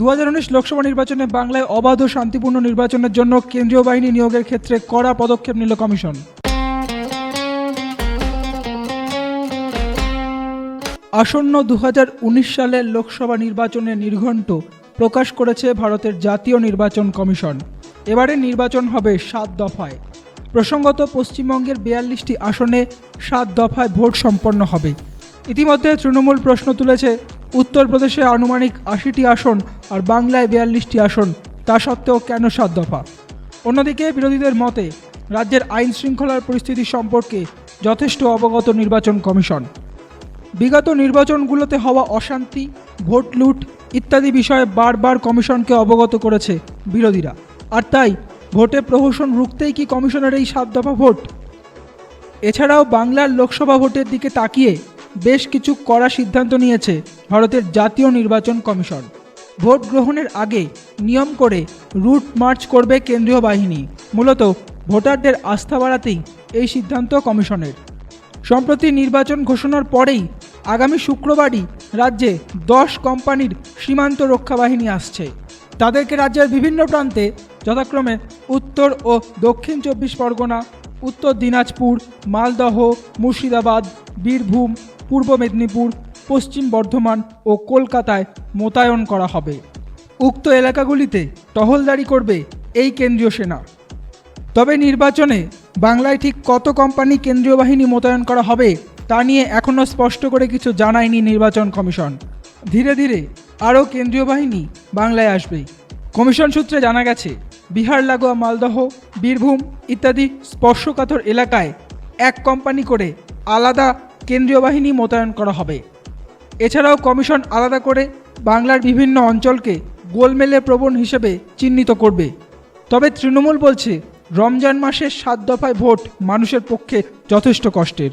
দু হাজার উনিশ লোকসভা নির্বাচনে বাংলায় অবাধ ও শান্তিপূর্ণ নির্বাচনের জন্য কেন্দ্রীয় বাহিনী নিয়োগের ক্ষেত্রে কড়া পদক্ষেপ নিল কমিশন। আসন্ন দু হাজার উনিশ সালের লোকসভা নির্বাচনের নির্ঘণ্ট প্রকাশ করেছে ভারতের জাতীয় নির্বাচন কমিশন। এবারে নির্বাচন হবে সাত দফায়। প্রসঙ্গত পশ্চিমবঙ্গের বিয়াল্লিশটি আসনে সাত দফায় ভোট সম্পন্ন হবে। ইতিমধ্যে তৃণমূল প্রশ্ন তুলেছে উত্তরপ্রদেশে আনুমানিক আশিটি আসন আর বাংলায় বিয়াল্লিশটি আসন, তা সত্ত্বেও কেন সাত দফা? অন্যদিকে বিরোধীদের মতে, রাজ্যের আইন শৃঙ্খলার পরিস্থিতি সম্পর্কে যথেষ্ট অবগত নির্বাচন কমিশন। বিগত নির্বাচনগুলোতে হওয়া অশান্তি ভোট লুট ইত্যাদি বিষয়ে বারবার কমিশনকে অবগত করেছে বিরোধীরা। আর তাই, ভোটে প্রহসন রুখতেই কি কমিশনের এই সাত দফা ভোট? এছাড়াও বাংলার লোকসভা ভোটের দিকে তাকিয়ে বেশ কিছু কড়া সিদ্ধান্ত নিয়েছে ভারতের জাতীয় নির্বাচন কমিশন। ভোট গ্রহণের আগে নিয়ম করে রুট মার্চ করবে কেন্দ্রীয় বাহিনী। মূলত ভোটারদের আস্থা বাড়াতেই এই সিদ্ধান্ত কমিশনের। সম্প্রতি নির্বাচন ঘোষণার পরেই আগামী শুক্রবারই রাজ্যে দশ কোম্পানির সীমান্ত রক্ষা বাহিনী আসছে। তাদেরকে রাজ্যের বিভিন্ন প্রান্তে যথাক্রমে উত্তর ও দক্ষিণ চব্বিশ পরগনা উত্তর দিনাজপুর, মালদহ, মুর্শিদাবাদ, বীরভূম, পূর্ব মেদিনীপুর, পশ্চিম বর্ধমান ও কলকাতায় মোতায়েন করা হবে। উক্ত এলাকাগুলিতে টহলদারি করবে এই কেন্দ্রীয় সেনা। তবে নির্বাচনে বাংলায় ঠিক কত কোম্পানি কেন্দ্রীয় বাহিনী মোতায়েন করা হবে, তা নিয়ে এখনও স্পষ্ট করে কিছু জানায়নি নির্বাচন কমিশন। ধীরে ধীরে আরও কেন্দ্রীয় বাহিনী বাংলায় আসবে। কমিশন সূত্রে জানা গেছে বিহার লাগোয়া মালদহ, বীরভূম ইত্যাদি স্পর্শকাতর এলাকায় এক কোম্পানি করে আলাদা কেন্দ্রীয় বাহিনী মোতায়েন করা হবে। এছাড়াও কমিশন আলাদা করে বাংলার বিভিন্ন অঞ্চলকে গোলমেলে প্রবণ হিসেবে চিহ্নিত করবে। তবে তৃণমূল বলছে, রমজান মাসের সাত দফায় ভোট মানুষের পক্ষে যথেষ্ট কষ্টের।